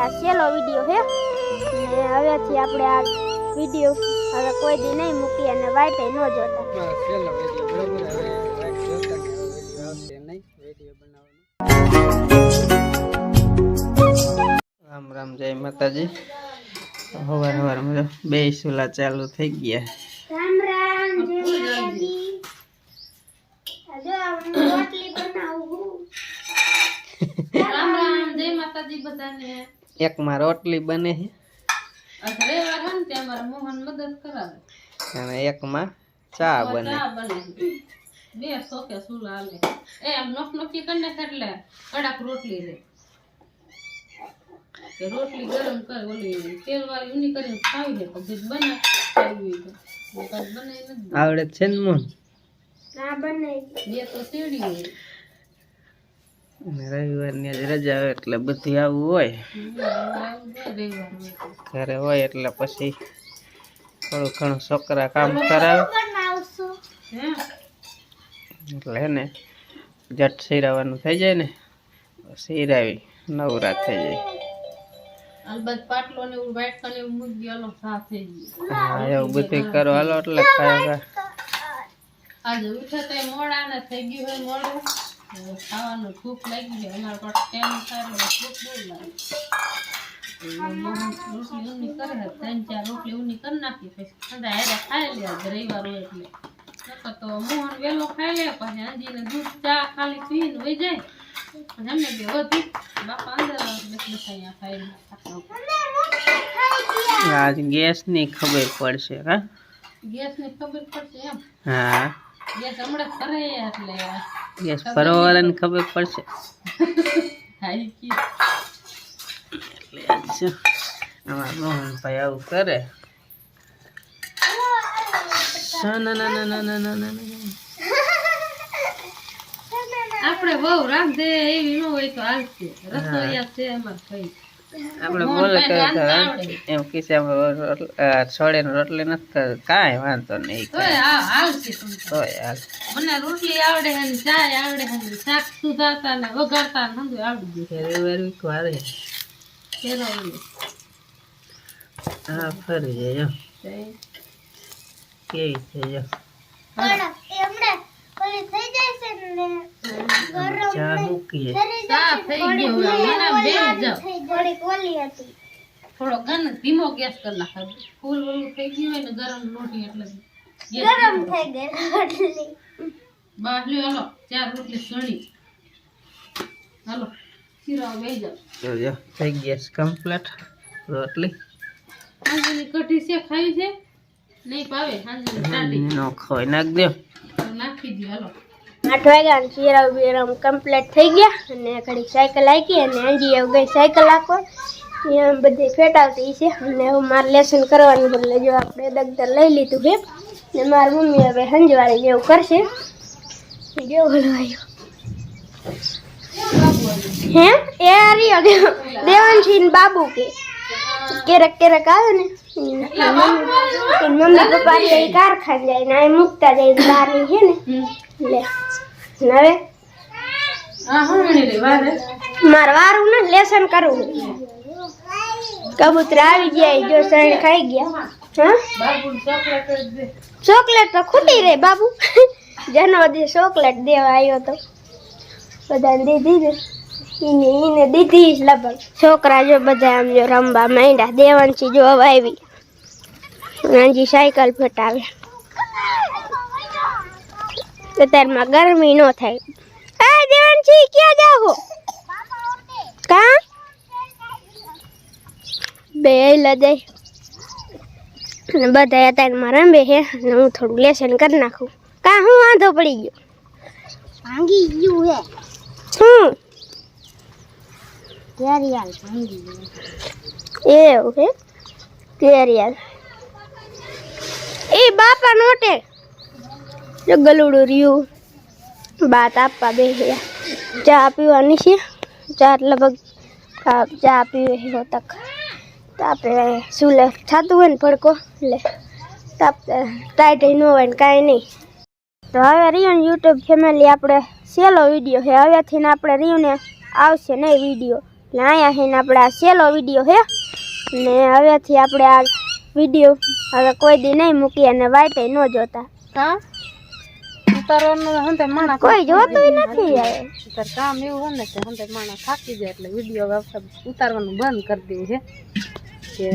આ છેલ્લો વીડિયો હે ને હવેથી આપણે આ વીડિયો હવે કોઈ દી નહીં મૂકી અને વાઈટે ન જોતા. છેલ્લો વીડિયો બરોબર હવે લાઈક જોતા વીડિયો આવશે નહીં વીડિયો બનાવવાનો. રામ રામ જય માતાજી. હવાર હવાર બે સુલા ચાલુ થઈ ગયા. રામ રામ જય માતાજી. જો રોટલી બનાવું જય બધાને. એક માં રોટલી બને છે. અરે રવિવાર તે અમારા મોહન મદદ કરાવે. અને એક માં ચા બને. ચા બને. બે સોકે સુલા હાલે. એ આમ નોક નોકી કરને એટલે કડાક રોટલી રે કે રોટલી ગરમ કર ઓલી તેલ વાળી ઉની કરીને ખાવી દે પછી બને. ખાવી તો. દે. આવડે છે ને મોન ના બને. બે તો સીડી હોય. રવિવારની આજ રજા હોય એટલે બધી આવું હોય. આવું. ઘરે હોય એટલે પછી થોડું ઘણું છોકરા કામ કરાવે. એટલે હે ને જટ સિરાવાનું થઈ જાય ને સિરાવી નવરા થઈ જાય. હા એવું બધું કરો હાલો એટલે ખાય આજે ઉઠે મોડા ને થઈ ગયું હોય મોડું. ખાવાનું ભૂખ લાગી છે. અમારા પાસે ટાઈમ થાય એટલે ભૂખ બહુ લાગે. મોહન રોટલી ઊની કરે ત્રણ ચાર રોટલી ઊની કરી નાખી પછી બધા હારે ખાઈ લે આજે રવિવાર હોય એટલે. નકર તો મોહન વહેલો ખાઈ લે પછી અંજીને દૂધ ચા ખાલી પીને વહી જાય. પછી અમને બે વધી. બાપા અંદર અહીંયા ખાઈને આજ ગેસની ખબર પડશે હા? ગેસની ખબર પડશે એમ. હા. યસ હમણાં ફરે એટલે યસ ફરવાને ખબર પડશે. હાઈ કી આપણે બહુ રાખ દે એવી ન હોય તો હાલશે. રસોઈયા છે અમારા ભાઈ. આપણે બોલે એમ કિસ્સે છોડીને રોટલી નથી કાંઈ વાંધો નહીં તો હાલ. મને રોટલી આવડે હે આવડે શાક સુધારતા ને વગાડતા ને સમજો આવડી. ગયું વારે. હા ફરી જાય. કેવી છે જો? થઈ જાય છે ચા મૂકીએ. થોડો ગન ધીમો ગેસ કરી નાખે. ફૂલ ઓલું થઈ ગયું હોય ને ગરમ રોટી એટલે ગરમ થઈ ગઈ રોટલી. બાટલી હાલો ચાર રોટલી સણી. હાલો શીરા બેસી જાઓ. થઈ ગયા કમ્પ્લીટ રોટલી. હાંજની કઢી છે ખાવી છે? નહીં પાવે હાંજની ટાઢી નો ખોઈ નાખ દો. નાખી દો હાલો. આઠ વાગ્યા અને શિયાળા બીરામ કમ્પ્લીટ થઈ ગયા. અને ઘડી સાયકલ આવી અને અંજી એવું ગઈ સાયકલ આખો અહીંયા બધી ફેટાવતી છે. અને મારે લેસન કરવાનું બદલે જો આપણે દગદર લઈ લીધું છે. ને મારી મમ્મી હવે સંજવાળી જેવું કરશે. જેવું હે? એ આર્યો દેવાંશી ને બાબુ કે. ક્યારેક ક્યારેક આવે ને. મમ્મી પપ્પા કારખાન જાય ને અહીં મૂકતા જાય બહારની છે ને. લે. ને હવે હા હમણાં રે વારે. મારે વારું ને લેસન કરવું. કબૂતર આવી ગયા જો સણ ખાઈ ગયા. હા? ચોકલેટ તો ખૂટી રે બાબુ જન્મદિન ચોકલેટ દેવા આવ્યો તો. બધાને દીધી ને. એને એને દીધી લગભગ. છોકરા જો બધા આમ જો રમવા માંડ્યા દેવાંશી જો આવી. હાજી સાયકલ ફટાવે. અત્યારમાં ગરમી ન થાય. આ દેવાંશી ક્યાં જાઓ કા? બે લ જાય. અને બધા અત્યારમાં રમે છે અને હું થોડું લેસન કરી નાખું. કા હું વાંધો પડી ગયો? ભાંગી ગયું હે. શું કેરિયાલ ભાંગી ગયું. એવું હે? કેરિયાલ. એ બાપા નોટે. જો ગલુડું રહ્યું. બાત આપવા બે ચા પીવાની છે. ચા લગભગ હા, ચા પીવે છે તક તાપે સુલે થતું હોય ને ભડકો? એટલે તાપ ટાઈટ ન હોય ને કાંઈ નહીં. તો હવે રિયન યુટ્યુબ ફેમિલી આપણે છેલ્લો વીડિયો છે. હવેથી ને આપણે રિયુને આવશે નહીં વીડિયો. એટલે અહીંયા થઈને આપણે આ છેલ્લો વીડિયો છે. ને હવેથી આપણે આ વીડિયો હવે કોઈ દી નહીં મૂકીએ અને વાઈટે ન જોતા. હા? હંતે માણા કોઈ જોતું નથી તાર કામ એવું હોય ને કે હંતે માણા થાકી જાય એટલે વીડિયો ઉતારવાનું બંધ કરી દેવું છે. કે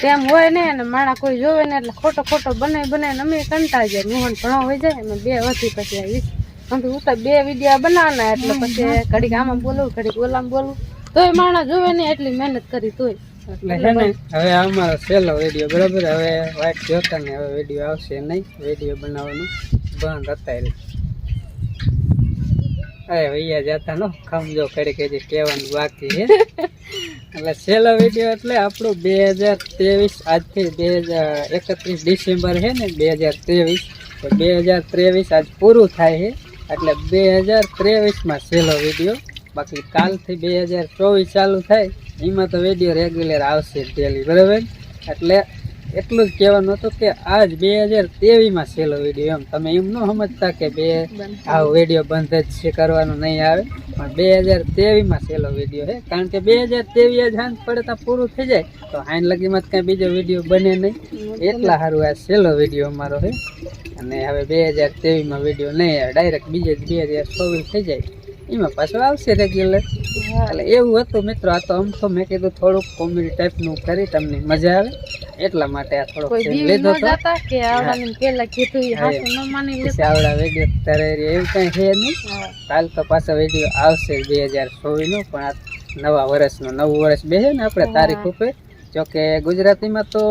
તેમ હોય ને અને માણા કોઈ જોવે ને એટલે ખોટો ખોટો બનાવી બનાવીને અમે કંટાળી જાય. મોહન ઘણો હોય જાય અમે બે વધી પછી અમે ઉતાર બે વીડિયો બનાવવાના એટલે પછી ઘડીક આમાં બોલવું ઘડીક ઓલામાં બોલવું. તોય માણા જોવે ને એટલી મહેનત કરી તોય. એટલે હે ને, હવે અમારો છેલ્લો વીડિયો, બરાબર? હવે વાઇટ જોતા ને હવે વીડિયો આવશે નહીં, વીડિયો બનાવવાનું બંધ અત્યારે. અરે ભૈયા જતા નો ખમજો કરી કે કહેવાનું બાકી છે. એટલે છેલ્લો વીડિયો એટલે આપણું બે હજાર ત્રેવીસ, આજથી બે હજાર એકત્રીસ ડિસેમ્બર છે ને, બે હજાર ત્રેવીસ. તો બે હજાર ત્રેવીસ આજ પૂરું થાય છે. એટલે બે હજાર ત્રેવીસમાં છેલ્લો વીડિયો, બાકી કાલથી બે હજાર ચોવીસ ચાલુ થાય. એમાં તો વીડિયો રેગ્યુલર આવશે ડેલી બરાબર? એટલે એટલું જ કહેવાનું હતું કે આજ બે હજાર તેવીસમાં છેલ્લો વીડિયો એમ. તમે એમ ન સમજતા કે બે આ વીડિયો બંધ જ છે કરવાનું નહીં આવે. પણ બે હજાર તેવીસમાં છેલ્લો વીડિયો છે. કારણ કે બે હજાર હાંજ પડે ત્યાં પૂરું થઈ જાય તો હાઈન લગીમાં જ કાંઈ બીજો વીડિયો બને નહીં. એટલા સારું આ છેલ્લો વીડિયો અમારો છે. અને હવે બે હજાર તેવીસમાં વીડિયો નહીં આવે. ડાયરેક્ટ બીજે જ બે હજાર ચોવીસ થઈ જાય. એમાં પાછું આવશે રેગ્યુલર એટલે એવું હતું મિત્રો આ તો આમ તો મેં કીધું થોડુંક કોમેડી ટાઈપનું કરી તમને મજા આવે. એટલા માટે આ થોડોક લીધો હતો. કે આવડાને પેલા કીધું હાથે ન માની લે આવડા વેડિયો તારે એવું કઈ છે નહીં. કાલ તો પાછો વેડિયો આવશે બે હજાર ચોવીસનો પણ આ નવા વર્ષનો નવું વર્ષ બેસે ને આપણે તારીખ ઉપર. જોકે ગુજરાતીમાં તો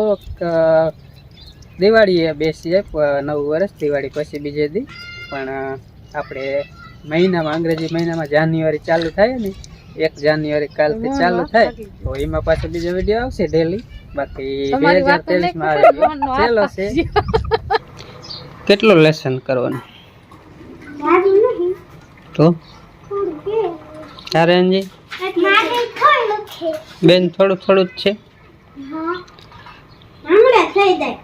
દિવાળીએ બેસીએ નવું વર્ષ દિવાળી પછી બીજે દી. પણ આપણે મહિનામાં અંગ્રેજી મહિનામાં જાન્યુઆરી ચાલુ થાય ને એક જાન્યુઆરી કાલથી ચાલુ થાય. તો એમાં પાછો બીજો વીડિયો આવશે ડેલી બાકી બે હજાર ત્રેવીસમાં છેલ્લો છે. કેટલું લેસન કરવાનું? તો? છે. બેન થોડું થોડું જ છે. હા. હમણાં થઈ જાય.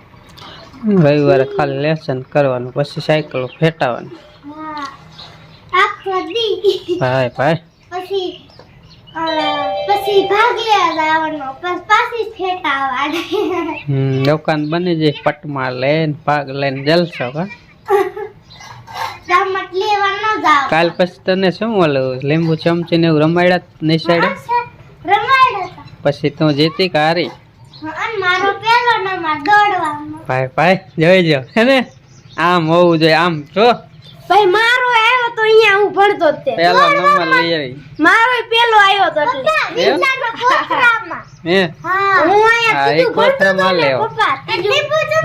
રવિવારે ખાલી લેસન કરવાનું પછી સાયકલ ફેટાવાની. હા. આખો દી. ભાઈ ભાઈ. પછી પછી ભાગ લેવા પછી પાછી ફેટાવાની. હમ, દુકાન બની જે પટમાં લઈને ભાગ લઈને જલસો કા? રમત લેવા ન જાવ કાલ પછી તને શું ઓલું લીંબુ ચમચી ને એવું રમાડ્યા નહીં સાઈડે પછી તું જીતી કારી મારો પેલો નંબર દોડવામાં ભાઈ ભાઈ જોઈ જો હે ને? આમ હોવું જોઈએ આમ જો. ભાઈ મારો અહીંયા હું ભણતો જ તે. પેલો નંબર લઈ આવી. મારો પેલો આવ્યો તો એટલે? હે? હા. હું અહીંયા સીધું ભણતો તો પપ્પા લેવો. પૂછું ત્રીજું પૂછું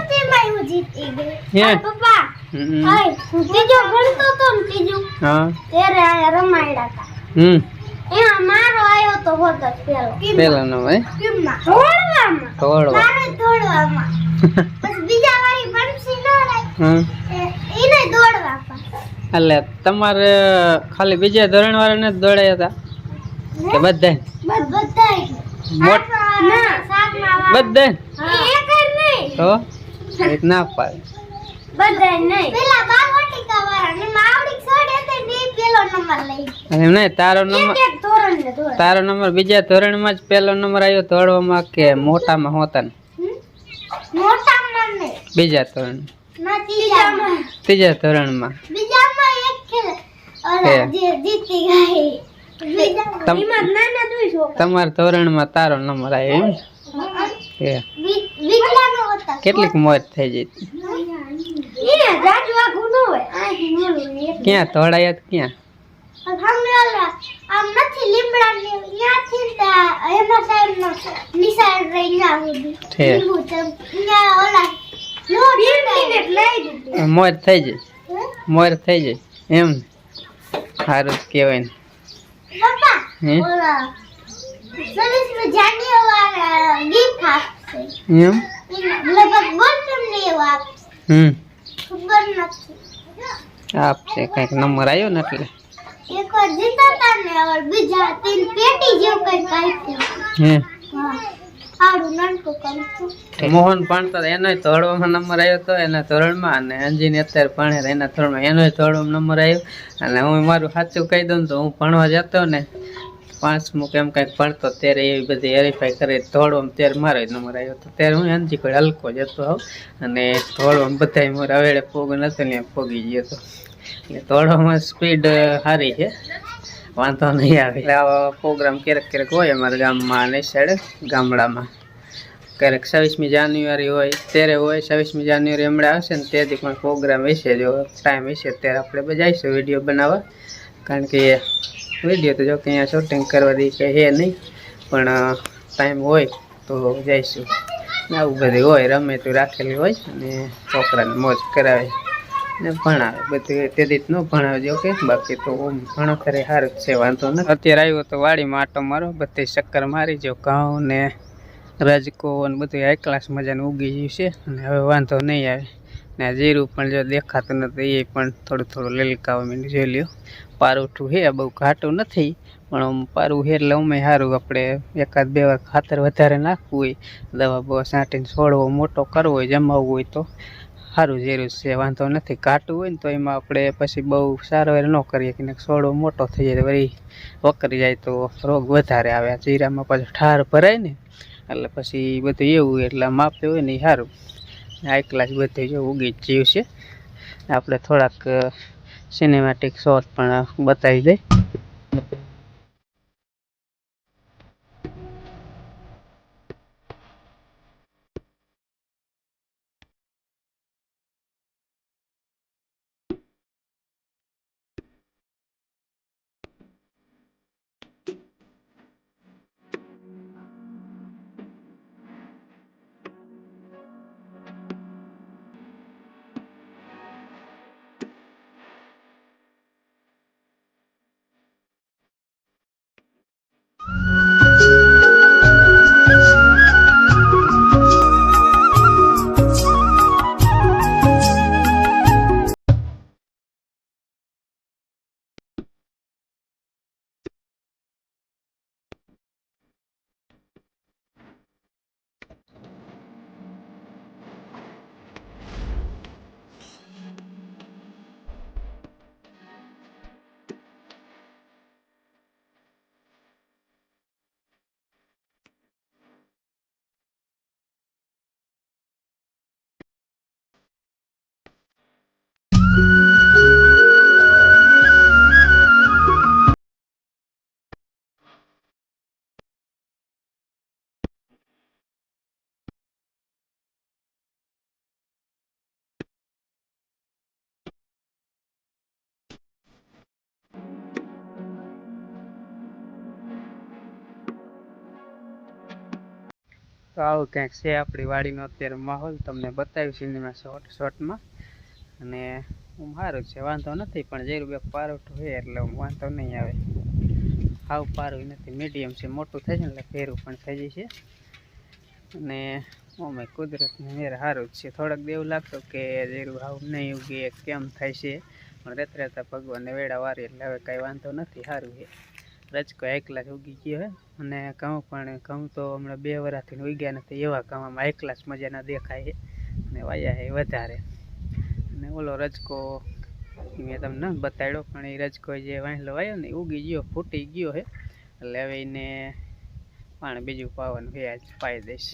હું જીતી ગઈ. હા, પપ્પા. હમ. હાય, હું ત્રીજો ભણતો તો ને ત્રીજો. હા. ત્યારે રમાડ્યા હતા. હમ. એમાં મારો આવ્યો તો હોત પેલો. પેલો નંબર કેમમાં. દોડવામાં થોડો મારે દોડવામાં પછી બીજા વાળી બંસી ન રાખ હમ. એને દોડવામાં એટલે તમારે ખાલી બીજા ધોરણ વાળાને જ દોડાયા હતા? કે બધા બધા તો? એક ના પાડે. બધાય નહીં. પેલા બારવટિકા વાળા ને માવડી છોડે તે દી પેલો નંબર લઈ. એમ નહીં તારો નંબર બીજા ધોરણમાં તારો નંબર બીજા ધોરણમાં જ પહેલો નંબર આવ્યો દોડવામાં કે મોટામાં હોતા મોટા બીજા ધોરણ ત્રીજા ધોરણમાં. બીજામાં તમારા ધોરણમાં તારો નંબર આવ્યો એમ? કેટલીક મોજ થઈ જઈ. ક્યાં? દોડાયા ક્યાં? આમ નથી લીમડા ને ત્યાંથી નો નિશાળ રહી ના મોજ થઈ જાય મોર થઈ જાય એમ. સારું કહેવાય ને. એમ? હમ. આપશે કંઈક નંબર આવ્યો ને એટલે. એકવાર જીતાતા ને બીજા તીન પેટી જેવું કઈ કાઢ્યું હે? હા. સારું નાનકું કરતું મોહન ભણતો હતો એનોય ધોળવામાં નંબર આવ્યો હતો એના ધોરણમાં અને અંજીને અત્યારે ભણે એના ધોરણમાં. એનોય ધોળવામાં નંબર આવ્યો અને હું મારું સાચું કહી દઉં તો હું ભણવા જતો ને પાંચમું કેમ કાંઈક ભણતો ત્યારે એવી બધી વેરીફાઈ કરે ધોળવામાં ત્યારે મારો નંબર આવ્યો હતો ત્યારે હું અંજી કોઈ હલકો જતો હોઉં અને ધોળવામાં બધા મારા અવેડે પોગ નતો ને પોગી ગયો હતો એટલે ધોળવામાં સ્પીડ સારી છે. વાંધો નહીં આવે. એટલે આવા પ્રોગ્રામ ક્યારેક ક્યારેક હોય અમારા ગામમાં અને સાઈડ ગામડામાં. ક્યારેક છવ્વીસમી જાન્યુઆરી હોય, ત્યારે હોય, છવ્વીસમી જાન્યુઆરી હમણાં આવશે ને તેથી પણ પ્રોગ્રામ હશે. જો ટાઈમ હશે ત્યારે આપણે બજાવીશું વીડિયો બનાવવા. કારણ કે વીડિયો તો જો કે અહીંયા શૂટિંગ કરવા દે કે હે નહીં, પણ ટાઈમ હોય તો જઈશું. આવું બધું હોય, રમે તો રાખેલી હોય અને છોકરાને મોજ કરાવે. ને ભણાવે, બધું તે રીત ન ભણાવે જો કે બાકી તો ઓમ ભણતરે સારું જ છે, વાંધો નથી. અત્યારે આવ્યો તો વાડીમાં આટો મારો, બધી ચક્કર મારી જો ઘઉં ને રજકો ને બધું હાઈ ક્લાસ મજાનું ઉગી ગયું છે, અને હવે વાંધો નહીં આવે. ને જીરું પણ જો દેખાતું નથી, એ પણ થોડું થોડું લલકાવા મેં જોઈ લ્યો. પારુઠું છે બહુ ઘાટું નથી, પણ પારું છે એટલે અમે સારું આપણે એકાદ બે વાર ખાતર વધારે નાખવું હોય, દવા બવા છાંટીને છોડવો, મોટો કરવો હોય, જમાવવું હોય તો. સારું ઝેરું છે, વાંધો નથી. કાટું હોય ને તો એમાં આપણે પછી બહુ સારવાર ન કરીએ કે સોડો મોટો થઈ જાય, વળી વકરી જાય તો રોગ વધારે આવે. આ જીરામાં પાછું ઠાર ભરાય ને, એટલે પછી બધું એવું એટલે માપે હોય ને એ સારું એકલા જ બધું જો ઉગી જ જીવ છે. આપણે થોડાક સિનેમેટિક શોટ પણ બતાવી દઈ તો આવું ક્યાંક છે આપણી વાડીનો અત્યારે માહોલ. તમને બતાવ્યું સિનેમા શોર્ટ શોર્ટમાં અને હું સારું છે, વાંધો નથી, પણ જે રૂપિયા પારોઠું હોય એટલે વાંધો નહીં આવે. સાવ પારું નથી મીડિયમ છે, મોટું થાય છે એટલે ફેરું પણ થઈ જશે અને અમે કુદરતની મેર સારું જ છે. થોડાક દેવું લાગતું કે જેરું હાવ નહીં ઉગે, કેમ થાય છે? પણ રહેતા રહેતા ભગવાનને વેળા વારી એટલે હવે કાંઈ વાંધો નથી સારું છે. રજકો એકલાસ ઉગી ગયો હે. અને કહું પણ, કહું તો હમણાં બે વરાથી ઉગ્યા નથી. એવા ઘઉંમાં એક ક્લાસ મજાના દેખાય અને વાયા હે વધારે. અને ઓલો રજકો મેં તમને બતાડ્યો, પણ એ રજકો જે વાંસલો વાયો ને ઉગી ગયો, ફૂટી ગયો હે. એટલે હવે એને પાણી બીજું પાવાનું વ્યાજ આજ પાઈ દઈશ.